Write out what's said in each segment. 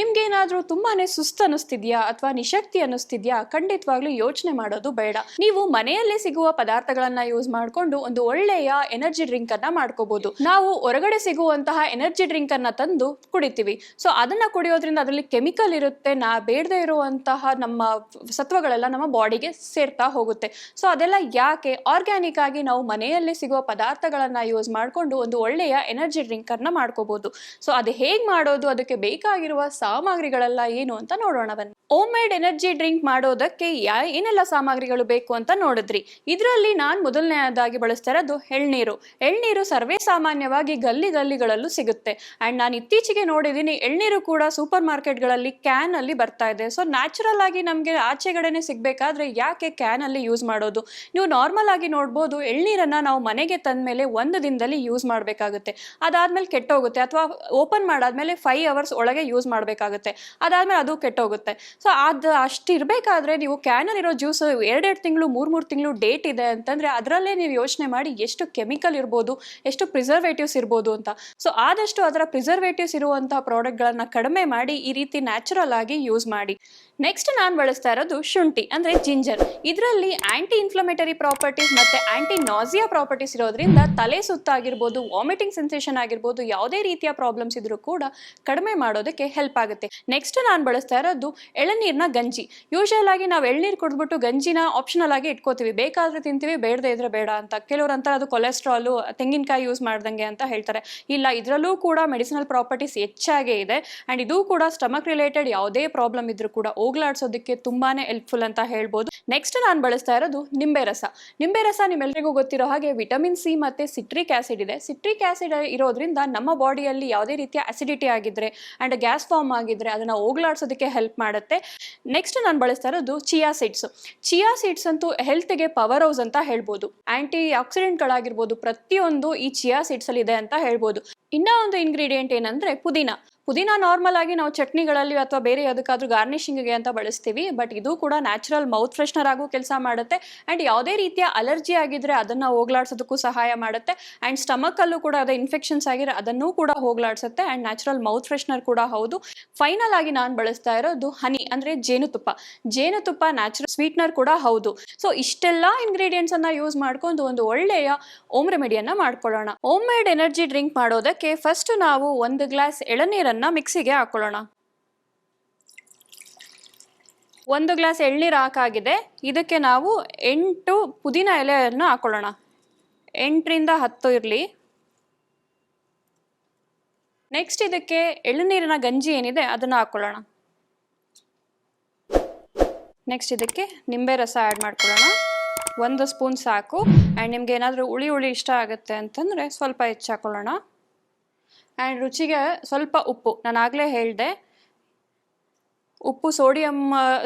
ನಿಮ್ಗೇನಾದ್ರೂ ತುಂಬಾನೇ ಸುಸ್ತು ಅನಿಸ್ತಿದ್ಯಾ ಅಥವಾ ನಿಶಕ್ತಿ ಅನಿಸ್ತಿದ್ಯಾ ಖಂಡಿತವಾಗ್ಲೂ ಯೋಚನೆ ಮಾಡೋದು ಬೇಡ. ನೀವು ಮನೆಯಲ್ಲೇ ಸಿಗುವ ಪದಾರ್ಥಗಳನ್ನ ಯೂಸ್ ಮಾಡಿಕೊಂಡು ಒಂದು ಒಳ್ಳೆಯ ಎನರ್ಜಿ ಡ್ರಿಂಕ್ ಅನ್ನ ಮಾಡ್ಕೋಬಹುದು ನಾವು ಹೊರಗಡೆ ಸಿಗುವಂತಹ ಎನರ್ಜಿ ಡ್ರಿಂಕ್ ಅನ್ನ ತಂದು ಕುಡಿತೀವಿ. ಸೊ ಅದನ್ನ ಕುಡಿಯೋದ್ರಿಂದ ಅದರಲ್ಲಿ ಕೆಮಿಕಲ್ ಇರುತ್ತೆ, ನಾ ಬೇಡದೆ ಇರುವಂತಹ ನಮ್ಮ ಸತ್ವಗಳೆಲ್ಲ ನಮ್ಮ ಬಾಡಿಗೆ ಸೇರ್ತಾ ಹೋಗುತ್ತೆ. ಸೊ ಅದೆಲ್ಲ ಯಾಕೆ? ಆರ್ಗ್ಯಾನಿಕ್ ಆಗಿ ನಾವು ಮನೆಯಲ್ಲೇ ಸಿಗುವ ಪದಾರ್ಥಗಳನ್ನ ಯೂಸ್ ಮಾಡಿಕೊಂಡು ಒಂದು ಒಳ್ಳೆಯ ಎನರ್ಜಿ ಡ್ರಿಂಕ್ ಅನ್ನ ಮಾಡ್ಕೋಬಹುದು ಸೊ ಅದು ಹೇಗ್ ಮಾಡೋದು? ಅದಕ್ಕೆ ಬೇಕಾಗಿರುವ ಸಾಮಗ್ರಿಗಳೆಲ್ಲ ಏನು ಅಂತ ನೋಡೋಣ ಬನ್ನಿ. ಓಮ್ ಮೇಡ್ ಎನರ್ಜಿ ಡ್ರಿಂಕ್ ಮಾಡೋದಕ್ಕೆ ಏನೆಲ್ಲ ಸಾಮಗ್ರಿಗಳು ಬೇಕು ಅಂತ ನೋಡಿದ್ರಿ. ಇದರಲ್ಲಿ ನಾನು ಮೊದಲನೆಯದಾಗಿ ಬಳಸ್ತಾ ಇರೋದು ಎಳ್ನೀರು. ಎಳ್ನೀರು ಸರ್ವೇ ಸಾಮಾನ್ಯವಾಗಿ ಗಲ್ಲಿ ಗಲ್ಲಿಗಳಲ್ಲೂ ಸಿಗುತ್ತೆ. ಅಂಡ್ ನಾನು ಇತ್ತೀಚೆಗೆ ನೋಡಿದ್ದೀನಿ ಎಳ್ನೀರು ಕೂಡ ಸೂಪರ್ ಮಾರ್ಕೆಟ್ಗಳಲ್ಲಿ ಕ್ಯಾನ್ ಅಲ್ಲಿ ಬರ್ತಾ ಇದೆ. ಸೊ ನ್ಯಾಚುರಲ್ ಆಗಿ ನಮಗೆ ಆಚೆಗಡೆನೆ ಸಿಗಬೇಕಾದ್ರೆ ಯಾಕೆ ಕ್ಯಾನ್ ಅಲ್ಲಿ ಯೂಸ್ ಮಾಡೋದು? ನೀವು ನಾರ್ಮಲ್ ಆಗಿ ನೋಡ್ಬೋದು ಎಳ್ನೀರನ್ನ ನಾವು ಮನೆಗೆ ತಂದ್ಮೇಲೆ ಒಂದು ದಿನದಲ್ಲಿ ಯೂಸ್ ಮಾಡಬೇಕಾಗುತ್ತೆ. ಅದಾದ್ಮೇಲೆ ಕೆಟ್ಟೋಗುತ್ತೆ. ಅಥವಾ ಓಪನ್ ಮಾಡಾದ್ಮೇಲೆ ಫೈವ್ ಅವರ್ಸ್ ಒಳಗೆ ಯೂಸ್ ಮಾಡಬೇಕಾಗುತ್ತೆ. ಅದಾದ್ಮೇಲೆ ಅದು ಕೆಟ್ಟೋಗುತ್ತೆ. ಸೊ ಅದು ಅಷ್ಟು ಇರಬೇಕಾದ್ರೆ ನೀವು ಕ್ಯಾನಲ್ಲಿರೋ ಜ್ಯೂಸ್ ಎರಡೆರಡು ತಿಂಗಳು ಮೂರು ಮೂರು ತಿಂಗಳು ಡೇಟ್ ಇದೆ ಅಂತಂದ್ರೆ ಅದರಲ್ಲೇ ನೀವು ಯೋಚನೆ ಮಾಡಿ ಎಷ್ಟು ಕೆಮಿಕಲ್ ಇರ್ಬೋದು, ಎಷ್ಟು ಪ್ರಿಸರ್ವೇಟಿವ್ಸ್ ಇರ್ಬೋದು ಅಂತ. ಸೊ ಆದಷ್ಟು ಅದರ ಪ್ರಿಸರ್ವೇಟಿವ್ಸ್ ಇರುವಂತಹ ಪ್ರಾಡಕ್ಟ್ಗಳನ್ನು ಕಡಿಮೆ ಮಾಡಿ ಈ ರೀತಿ ನ್ಯಾಚುರಲ್ ಆಗಿ ಯೂಸ್ ಮಾಡಿ. ನೆಕ್ಸ್ಟ್ ನಾನು ಬಳಸ್ತಾ ಇರೋದು ಶುಂಠಿ, ಅಂದ್ರೆ ಜಿಂಜರ್. ಇದರಲ್ಲಿ ಆಂಟಿ ಇನ್ಫ್ಲಮೇಟರಿ ಪ್ರಾಪರ್ಟೀಸ್ ಮತ್ತೆ ಆಂಟಿ ನಾಸಿಯಾ ಪ್ರಾಪರ್ಟೀಸ್ ಇರೋದ್ರಿಂದ ತಲೆ ಸುತ್ತ ಆಗಿರ್ಬೋದು ವಾಮಿಟಿಂಗ್ ಸೆನ್ಸೇಷನ್ ಆಗಿರ್ಬೋದು, ಯಾವುದೇ ರೀತಿಯ ಪ್ರಾಬ್ಲಮ್ಸ್ ಇದ್ರೂ ಕೂಡ ಕಡಿಮೆ ಮಾಡೋದಕ್ಕೆ ಹೆಲ್ಪ್ ಆಗುತ್ತೆ. ನೆಕ್ಸ್ಟ್ ನಾನು ಬಳಸ್ತಾ ಇರೋದು ಎಳನೀರ್ನ ಗಂಜಿ. ಯೂಶಲ್ ಆಗಿ ನಾವು ಎಳ್ನೀರು ಕುಡಿದ್ಬಿಟ್ಟು ಗಂಜಿನ ಆಪ್ಷನಲ್ ಆಗಿ ಇಟ್ಕೋತೀವಿ. ಬೇಕಾದ್ರೆ ತಿಂತೀವಿ, ಬೇಡದೇ ಇದ್ರೆ ಬೇಡ ಅಂತ. ಕೆಲವರು ಅಂತಾರೆ ಅದು ಕೊಲೆಸ್ಟ್ರಾಲು ತೆಂಗಿನಕಾಯಿ ಯೂಸ್ ಮಾಡ್ದಂಗೆ ಅಂತ ಹೇಳ್ತಾರೆ. ಇಲ್ಲ, ಇದರಲ್ಲೂ ಕೂಡ ಮೆಡಿಸಿನಲ್ ಪ್ರಾಪರ್ಟೀಸ್ ಹೆಚ್ಚಾಗೇ ಇದೆ. ಆ್ಯಂಡ್ ಇದು ಕೂಡ ಸ್ಟಮಕ್ ರಿಲೇಟೆಡ್ ಯಾವುದೇ ಪ್ರಾಬ್ಲಮ್ ಇದ್ರೂ ಕೂಡ ಹೋಗ್ಲಾಡ್ಸೋದಕ್ಕೆ ತುಂಬಾನೇ ಹೆಲ್ಪ್ಫುಲ್ ಅಂತ ಹೇಳ್ಬೋದು. ನೆಕ್ಸ್ಟ್ ನಾನು ಬಳಸ್ತಾ ಇರೋದು ನಿಂಬೆ ರಸ. ನಿಂಬೆ ರಸ ನಿಮ್ಮೆಲ್ಲರಿಗೂ ಗೊತ್ತಿರೋ ಹಾಗೆ ವಿಟಮಿನ್ ಸಿ ಮತ್ತೆ ಸಿಟ್ರಿಕ್ ಆಸಿಡ್ ಇದೆ. ಸಿಟ್ರಿಕ್ ಆಸಿಡ್ ಇರೋದ್ರಿಂದ ನಮ್ಮ ಬಾಡಿಯಲ್ಲಿ ಯಾವುದೇ ರೀತಿಯ ಅಸಿಡಿಟಿ ಆಗಿದ್ರೆ ಅಂಡ್ ಗ್ಯಾಸ್ ಫಾರ್ಮ್ ಆಗಿದ್ರೆ ಅದನ್ನ ಹೋಗ್ಲಾಡ್ಸೋದಕ್ಕೆ ಹೆಲ್ಪ್ ಮಾಡುತ್ತೆ. ನೆಕ್ಸ್ಟ್ ನಾನು ಬಳಸ್ತಾ ಇರೋದು ಚಿಯಾ ಸೀಡ್ಸ್ ಚಿಯಾ ಸೀಡ್ಸ್ ಅಂತೂ ಹೆಲ್ತ್ಗೆ ಪವರ್ ಹೌಸ್ ಅಂತ ಹೇಳ್ಬೋದು. ಆಂಟಿ ಆಕ್ಸಿಡೆಂಟ್ಗಳಾಗಿರ್ಬೋದು ಪ್ರತಿಯೊಂದು ಈ ಚಿಯಾ ಸೀಡ್ಸ್ ಅಲ್ಲಿ ಇದೆ ಅಂತ ಹೇಳ್ಬೋದು. ಇನ್ನ ಒಂದು ಇಂಗ್ರೀಡಿಯೆಂಟ್ ಏನಂದ್ರೆ ಪುದೀನ. ಪುದೀನ ನಾರ್ಮಲ್ ಆಗಿ ನಾವು ಚಟ್ನಿಗಳಲ್ಲಿ ಅಥವಾ ಬೇರೆ ಯಾವುದಕ್ಕಾದ್ರೂ ಗಾರ್ನಿಶಿಂಗ್ಗೆ ಅಂತ ಬಳಸ್ತೀವಿ ಬಟ್ ಇದು ಕೂಡ ನ್ಯಾಚುರಲ್ ಮೌತ್ ಫ್ರೆಶ್ನರ್ ಆಗೋ ಕೆಲಸ ಮಾಡುತ್ತೆ. ಆ್ಯಂಡ್ ಯಾವುದೇ ರೀತಿಯ ಅಲರ್ಜಿ ಆಗಿದ್ರೆ ಅದನ್ನು ಹೋಗ್ಲಾಡ್ಸೋದಕ್ಕೂ ಸಹಾಯ ಮಾಡುತ್ತೆ. ಆ್ಯಂಡ್ ಸ್ಟಮಕಲ್ಲೂ ಕೂಡ ಅದೇ ಇನ್ಫೆಕ್ಷನ್ಸ್ ಆಗಿರೋ ಅದನ್ನೂ ಕೂಡ ಹೋಗ್ಲಾಡ್ಸುತ್ತೆ. ಆ್ಯಂಡ್ ನ್ಯಾಚುರಲ್ ಮೌತ್ ಫ್ರೆಶ್ನರ್ ಕೂಡ ಹೌದು. ಫೈನಲ್ ಆಗಿ ನಾನು ಬಳಸ್ತಾ ಇರೋದು ಹನಿ ಅಂದರೆ ಜೇನುತುಪ್ಪ. ಜೇನುತುಪ್ಪ ನ್ಯಾಚುರಲ್ ಸ್ವೀಟ್ನರ್ ಕೂಡ ಹೌದು. ಸೊ ಇಷ್ಟೆಲ್ಲ ಇಂಗ್ರೀಡಿಯೆಂಟ್ಸ್ ಅನ್ನ ಯೂಸ್ ಮಾಡ್ಕೊಂಡು ಒಂದು ಒಳ್ಳೆಯ ಓಮ್ ರೆಮಿಡಿಯನ್ನ ಮಾಡ್ಕೊಳ್ಳೋಣ. ಓಮ್ ಮೇಡ್ ಎನರ್ಜಿ ಡ್ರಿಂಕ್ ಮಾಡೋದಕ್ಕೆ ಫಸ್ಟ್ ನಾವು ಒಂದು ಗ್ಲಾಸ್ ಎಳನೀರನ್ನ ಮಿಕ್ಸಿಗೆ ಹಾಕೊಳ್ಳೋಣ. ಒಂದು ಗ್ಲಾಸ್ ಎಳ್ನೀರು ಹಾಕಾಗಿದೆ ಇದಕ್ಕೆ ನಾವು ಎಂಟು ಪುದೀನ ಎಲೆಯನ್ನು ಹಾಕೊಳ್ಳೋಣ. ಎಂಟರಿಂದ ಹತ್ತು ಇರಲಿ. ನೆಕ್ಸ್ಟ್ ಇದಕ್ಕೆ ಎಳ್ನೀರಿನ ಗಂಜಿ ಏನಿದೆ ಅದನ್ನು ಹಾಕೊಳ್ಳೋಣ. ನೆಕ್ಸ್ಟ್ ಇದಕ್ಕೆ ನಿಂಬೆ ರಸ ಆ್ಯಡ್ ಮಾಡ್ಕೊಳ್ಳೋಣ. ಒಂದು ಸ್ಪೂನ್ ಸಾಕು. ಆ್ಯಂಡ್ ನಿಮ್ಗೆ ಏನಾದರೂ ಹುಳಿ ಹುಳಿ ಇಷ್ಟ ಆಗುತ್ತೆ ಅಂತಂದರೆ ಸ್ವಲ್ಪ ಹೆಚ್ಚು ಹಾಕೊಳ್ಳೋಣ. ಆ್ಯಂಡ್ ರುಚಿಗೆ ಸ್ವಲ್ಪ ಉಪ್ಪು. ನಾನು ಆಗಲೇ ಹೇಳಿದೆ. ಉಪ್ಪು ಸೋಡಿಯಮ್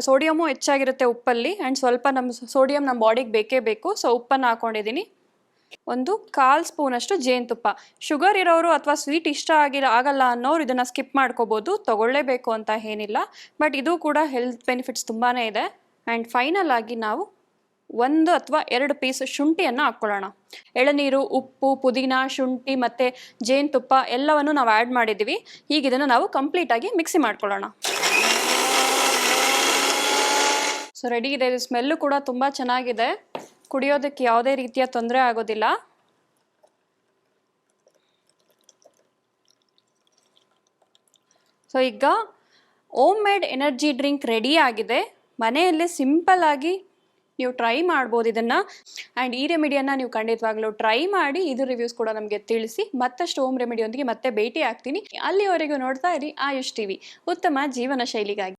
ಸೋಡಿಯಮು ಹೆಚ್ಚಾಗಿರುತ್ತೆ ಉಪ್ಪಲ್ಲಿ. ಆ್ಯಂಡ್ ಸ್ವಲ್ಪ ನಮ್ಮ ಸೋಡಿಯಂ ನಮ್ಮ ಬಾಡಿಗೆ ಬೇಕೇ ಬೇಕು. ಸೊ ಉಪ್ಪನ್ನು ಹಾಕ್ಕೊಂಡಿದ್ದೀನಿ ಒಂದು ಕಾಲು ಸ್ಪೂನಷ್ಟು ಜೇನುತುಪ್ಪ. ಶುಗರ್ ಇರೋರು ಅಥವಾ ಸ್ವೀಟ್ ಇಷ್ಟ ಆಗಿಲ್ಲ ಆಗಲ್ಲ ಅನ್ನೋರು ಇದನ್ನು ಸ್ಕಿಪ್ ಮಾಡ್ಕೋಬೋದು. ತೊಗೊಳ್ಳೇಬೇಕು ಅಂತ ಏನಿಲ್ಲ. ಬಟ್ ಇದು ಕೂಡ ಹೆಲ್ತ್ ಬೆನಿಫಿಟ್ಸ್ ತುಂಬಾ ಇದೆ. ಆ್ಯಂಡ್ ಫೈನಲ್ ಆಗಿ ನಾವು ಒಂದು ಅಥವಾ ಎರಡು ಪೀಸ್ ಶುಂಠಿಯನ್ನು ಹಾಕ್ಕೊಳ್ಳೋಣ. ಎಳನೀರು, ಉಪ್ಪು, ಪುದೀನ, ಶುಂಠಿ ಮತ್ತು ಜೇನುತುಪ್ಪ ಎಲ್ಲವನ್ನು ನಾವು ಆ್ಯಡ್ ಮಾಡಿದ್ದೀವಿ. ಈಗ ಇದನ್ನು ನಾವು ಕಂಪ್ಲೀಟಾಗಿ ಮಿಕ್ಸಿ ಮಾಡ್ಕೊಳ್ಳೋಣ. ಸೊ ರೆಡಿ ಇದೆ? ಸ್ಮೆಲ್ಲು ಕೂಡ ತುಂಬ ಚೆನ್ನಾಗಿದೆ. ಕುಡಿಯೋದಕ್ಕೆ ಯಾವುದೇ ರೀತಿಯ ತೊಂದರೆ ಆಗೋದಿಲ್ಲ. ಸೊ ಈಗ home made energy drink ready ಆಗಿದೆ. ಮನೆಯಲ್ಲೇ ಸಿಂಪಲ್ ಆಗಿ ನೀವು ಟ್ರೈ ಮಾಡ್ಬೋದು ಇದನ್ನು. ಆ್ಯಂಡ್ ಈ ರೆಮಿಡಿಯನ್ನು ನೀವು ಖಂಡಿತವಾಗ್ಲೂ ಟ್ರೈ ಮಾಡಿ ಇದು ರಿವ್ಯೂಸ್ ಕೂಡ ನಮಗೆ ತಿಳಿಸಿ ಮತ್ತಷ್ಟು ಹೋಮ್ ರೆಮಿಡಿಯೊಂದಿಗೆ ಮತ್ತೆ ಭೇಟಿ ಆಗ್ತೀನಿ ಅಲ್ಲಿವರೆಗೂ ನೋಡ್ತಾ ಇರಿ ಆಯುಷ್ ಟಿವಿ, ಉತ್ತಮ ಜೀವನ ಶೈಲಿಗಾಗಿ.